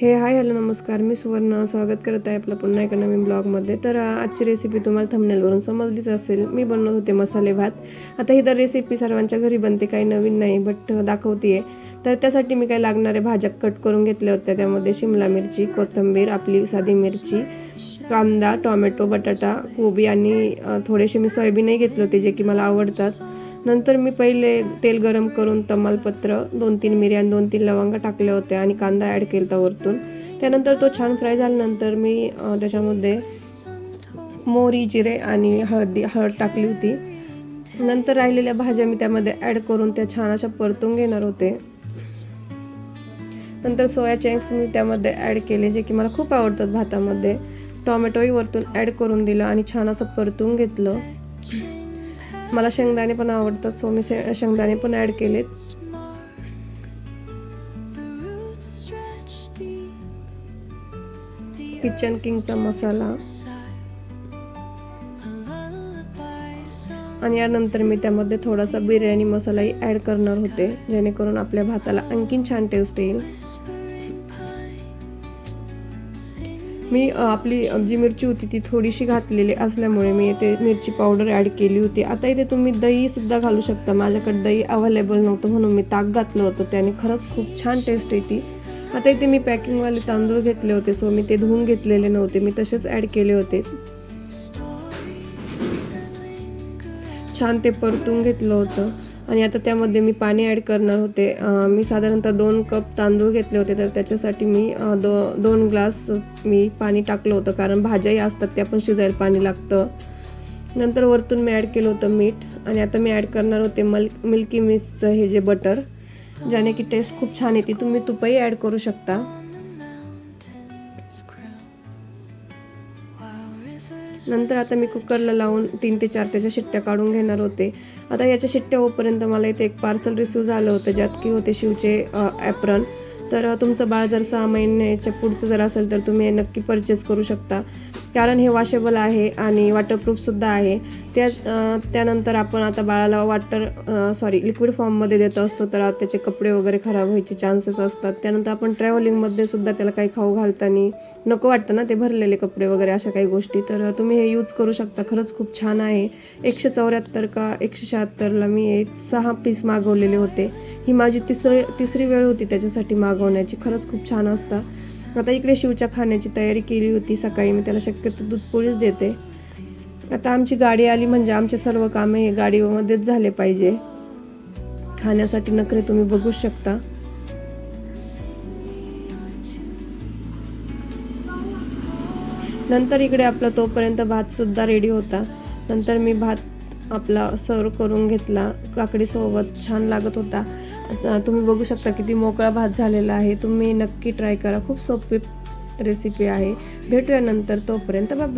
हे hi hello नमस्कार. मी सुवर्ण. स्वागत करत आहे आपलं पुन्हा एका नवीन ब्लॉगमध्ये. तर आजची रेसिपी तुम्हाला थंबनेलवरून समजलीच असेल. मी बनवत होते मसाले भात. आता ही तर रेसिपी सर्वांच्या घरी बनते काही नवीन नाही बट दाखवते आहे तर त्यासाठी मी काही लागणारे भाज्या कट करून घेतल्या होत्या. त्यामध्ये शिमला मिरची कोथिंबीर आपली साधी मिरची कांदा टोमॅटो बटाटा कोबी आणि थोडेसे मी सोयाबीनही घेतले होते जे की मला आवडतात. नंतर मी पहिले तेल गरम करून तमालपत्र दोन तीन मिऱ्या आणि दोन तीन लवंगा टाकल्या होत्या आणि कांदा ॲड केला होता वरतून. त्यानंतर तो छान फ्राय झाल्यानंतर मी त्याच्यामध्ये मोहरी जिरे आणि हळदी हळद टाकली होती. नंतर राहिलेल्या भाज्या मी त्यामध्ये ॲड करून त्या छान अशा परतून घेणार होते. नंतर सोया चँक्स मी त्यामध्ये ॲड केले जे की मला खूप आवडतात भातामध्ये. टॉमॅटोही वरतून ॲड करून दिलं आणि छान असं परतून घेतलं. मला शेंगदाणे पण आवडतात. सो मी शेंगदाणे पण ॲड केलेत. किचन किंगचा मसाला. आणि यानंतर मी त्यामध्ये थोडासा बिर्याणी मसालाही ॲड करणार होते जेणेकरून आपल्या भाताला आणखीन छान टेस्ट येईल. मी आपली जी मिरची होती ती थोडीशी घातलेली असल्यामुळे मी इथे मिरची पावडर ॲड केली होती. आता इथे तुम्ही दहीसुद्धा घालू शकता. माझ्याकडे दही अवेलेबल नव्हतं म्हणून मी ताक घातलं होतं. त्याने खरंच खूप छान टेस्ट येते आता इथे मी पॅकिंगवाले तांदूळ घेतले होते सो मी ते धुवून घेतलेले नव्हते. मी तसेच ॲड केले होते. छान ते परतून घेतलं होतं. आणि आता त्यामध्ये मी पाणी ॲड करणार होते. मी साधारणतः दोन कप तांदूळ घेतले होते तर त्याच्यासाठी मी दो दोन ग्लास मी पाणी टाकलं होतं कारण भाज्याही असतात त्या पण शिजायला पाणी लागतं. नंतर वरतून मी ॲड केलं होतं मीठ आणि आता मी ॲड करणार होते मल मिल्की मिक्सचं हे जे बटर ज्याने की टेस्ट खूप छान येते. तुम्ही तुपही ॲड करू शकता. नंतर आता मी कुकरला लावून तीन ते चार त्याच्या शिट्ट्या काढून घेणार होते. आता याच्या शिट्ट्या होईपर्यंत मला इथे एक पार्सल रिसिव्ह झालं होतं ज्यात की होते शिवचे ॲप्रन तर तुमचं बाळ जर सहा महिन्याच्या पुढचं जर असेल तर तुम्ही नक्की परचेस करू शकता. कारण हे वॉशेबल आहे आणि वॉटरप्रूफसुद्धा आहे. त्या त्यानंतर आपण आता बाळाला वॉटर सॉरी लिक्विड फॉर्ममध्ये देत असतो तर त्याचे कपडे वगैरे खराब व्हायचे चान्सेस असतात. त्यानंतर आपण ट्रॅव्हलिंगमध्ये सुद्धा त्याला काही खाऊ घालताना नको वाटतं ना ते भरलेले कपडे वगैरे अशा काही गोष्टी. तर तुम्ही हे यूज करू शकता. खरंच खूप छान आहे. एकशे चौऱ्याहत्तर का एकशे शहात्तरला मी सहा पीस मागवलेले होते. ही माझी तिसरी तिसरी वेळ होती त्याच्यासाठी मागवण्याची. खरंच खूप छान असतात आता इकडे शिवच्या खाण्याची तयारी केली होती सकाळी. मी त्याला शक्यतो दूध पोळीच देते. आता आमची गाडी आली म्हणजे आमचे सर्व कामे हे गाडीमध्येच झाले पाहिजे. खाण्यासाठी नखरे तुम्ही बघू शकता. नंतर इकडे आपला तोपर्यंत भात सुद्धा रेडी होता. नंतर मी भात आपला सर्व करून घेतला. काकडीसोबत छान लागत होता. तुम्ही बघू शकता किती मोकळा भात झालेला आहे. तुम्ही नक्की ट्राय करा. खूप सोपी रेसिपी आहे. भेटूया नंतर तोपर्यंत. बाय.